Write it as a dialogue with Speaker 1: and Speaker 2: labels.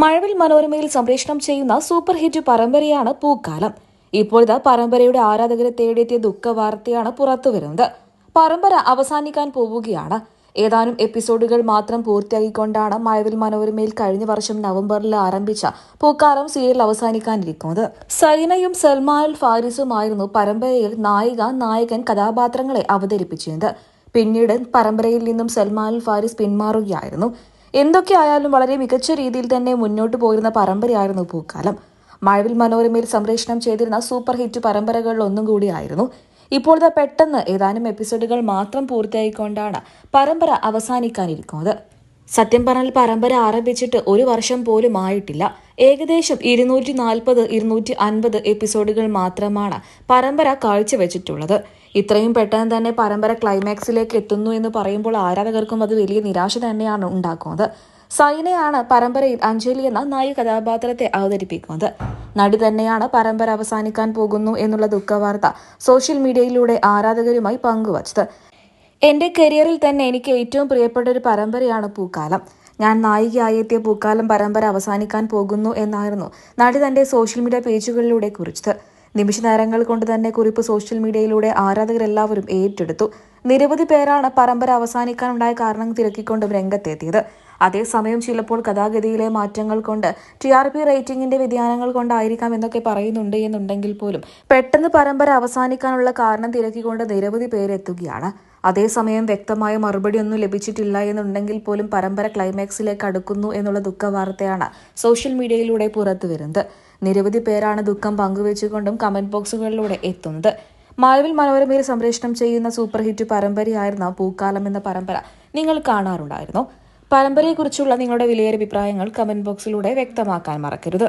Speaker 1: മഴവിൽ മനോരമയിൽ സംപ്രേഷണം ചെയ്യുന്ന സൂപ്പർ ഹിറ്റ് പരമ്പരയാണ് പൂക്കാലം. ഇപ്പോഴത്തെ പരമ്പരയുടെ ആരാധകരെ തേടിയെത്തിയ ദുഃഖ വാർത്തയാണ് പുറത്തുവരുന്നത്. പരമ്പര അവസാനിക്കാൻ പോവുകയാണ്. ഏതാനും എപ്പിസോഡുകൾ മാത്രം പൂർത്തിയാക്കിക്കൊണ്ടാണ് മഴവിൽ മനോരമയിൽ കഴിഞ്ഞ വർഷം നവംബറിൽ ആരംഭിച്ച പൂക്കാലം സീരിയൽ അവസാനിക്കാനിരിക്കുന്നത്. സൈനയും സൽമാൻ ഫാരിസുമായിരുന്നു പരമ്പരയിൽ നായിക നായകൻ കഥാപാത്രങ്ങളെ അവതരിപ്പിച്ചിരുന്നത്. പിന്നീട് പരമ്പരയിൽ നിന്നും സൽമാൻ ഫാരിസ് പിന്മാറുകയായിരുന്നു. എന്തൊക്കെയായാലും വളരെ മികച്ച രീതിയിൽ തന്നെ മുന്നോട്ട് പോയിരുന്ന പരമ്പരയായിരുന്നു പൂക്കാലം. മഴവിൽ മനോരമയിൽ സംപ്രേഷണം ചെയ്തിരുന്ന സൂപ്പർ ഹിറ്റ് പരമ്പരകളിൽ ഒന്നും കൂടിയായിരുന്നു ഇപ്പോഴത്തെ പെട്ടെന്ന് ഏതാനും എപ്പിസോഡുകൾ മാത്രം പൂർത്തിയായിക്കൊണ്ടാണ് പരമ്പര അവസാനിക്കാനിരിക്കുന്നത്. സത്യം പറഞ്ഞാൽ പരമ്പര ആരംഭിച്ചിട്ട് ഒരു വർഷം പോലും ആയിട്ടില്ല. ഏകദേശം ഇരുന്നൂറ്റി നാൽപ്പത് ഇരുന്നൂറ്റി അൻപത് എപ്പിസോഡുകൾ മാത്രമാണ് പരമ്പര കാഴ്ചവെച്ചിട്ടുള്ളത്. ഇത്രയും പെട്ടെന്ന് തന്നെ പരമ്പര ക്ലൈമാക്സിലേക്ക് എത്തുന്നു എന്ന് പറയുമ്പോൾ ആരാധകർക്കും അത് വലിയ നിരാശ തന്നെയാണ് ഉണ്ടാക്കുന്നത്. സൈനയാണ് പരമ്പരയിൽ അഞ്ജലി എന്ന നായിക കഥാപാത്രത്തെ അവതരിപ്പിക്കുന്നത്. നടി തന്നെയാണ് പരമ്പര അവസാനിക്കാൻ പോകുന്നു എന്നുള്ള ദുഃഖവാർത്ത സോഷ്യൽ മീഡിയയിലൂടെ ആരാധകരുമായി പങ്കുവച്ചത്. എന്റെ കരിയറിൽ തന്നെ എനിക്ക് ഏറ്റവും പ്രിയപ്പെട്ട ഒരു പരമ്പരയാണ് പൂക്കാലം. ഞാൻ നായികയായി എത്തിയ പൂക്കാലം പരമ്പര അവസാനിക്കാൻ പോകുന്നു എന്നായിരുന്നു നടി തന്റെ സോഷ്യൽ മീഡിയ പേജുകളിലൂടെ കുറിച്ചത്. നിമിഷ നേരങ്ങൾ കൊണ്ട് തന്നെ കുറിപ്പ് സോഷ്യൽ മീഡിയയിലൂടെ ആരാധകരെല്ലാവരും ഏറ്റെടുത്തു. നിരവധി പേരാണ് പരമ്പര അവസാനിക്കാനുണ്ടായ കാരണം തിരക്കിക്കൊണ്ടും രംഗത്തെത്തിയത്. അതേസമയം ചിലപ്പോൾ കഥാഗതിയിലെ മാറ്റങ്ങൾ കൊണ്ട് ടി ആർ പി റേറ്റിംഗിന്റെ വ്യതിയാനങ്ങൾ കൊണ്ടായിരിക്കാം എന്നൊക്കെ പറയുന്നുണ്ട് എന്നുണ്ടെങ്കിൽ പോലും പെട്ടെന്ന് പരമ്പര അവസാനിക്കാനുള്ള കാരണം തിരക്കിക്കൊണ്ട് നിരവധി പേരെത്തുകയാണ്. അതേസമയം വ്യക്തമായ മറുപടി ഒന്നും ലഭിച്ചിട്ടില്ല എന്നുണ്ടെങ്കിൽ പോലും പരമ്പര ക്ലൈമാക്സിലേക്ക് അടുക്കുന്നു എന്നുള്ള ദുഃഖവാർത്തയാണ് സോഷ്യൽ മീഡിയയിലൂടെ പുറത്തു വരുന്നത് നിരവധി പേരാണ് ദുഃഖം പങ്കുവെച്ചുകൊണ്ടും കമന്റ് ബോക്സുകളിലൂടെ എത്തുന്നത്. മാലവിൽ മനോരമയിൽ സംപ്രേഷണം ചെയ്യുന്ന സൂപ്പർ ഹിറ്റ് പരമ്പരയായിരുന്ന പൂക്കാലം എന്ന പരമ്പര നിങ്ങൾ കാണാറുണ്ടായിരുന്നു. പരമ്പരയെക്കുറിച്ചുള്ള നിങ്ങളുടെ വിലയേറിയ അഭിപ്രായങ്ങൾ കമന്റ് ബോക്സിലൂടെ വ്യക്തമാക്കാൻ മറക്കരുത്.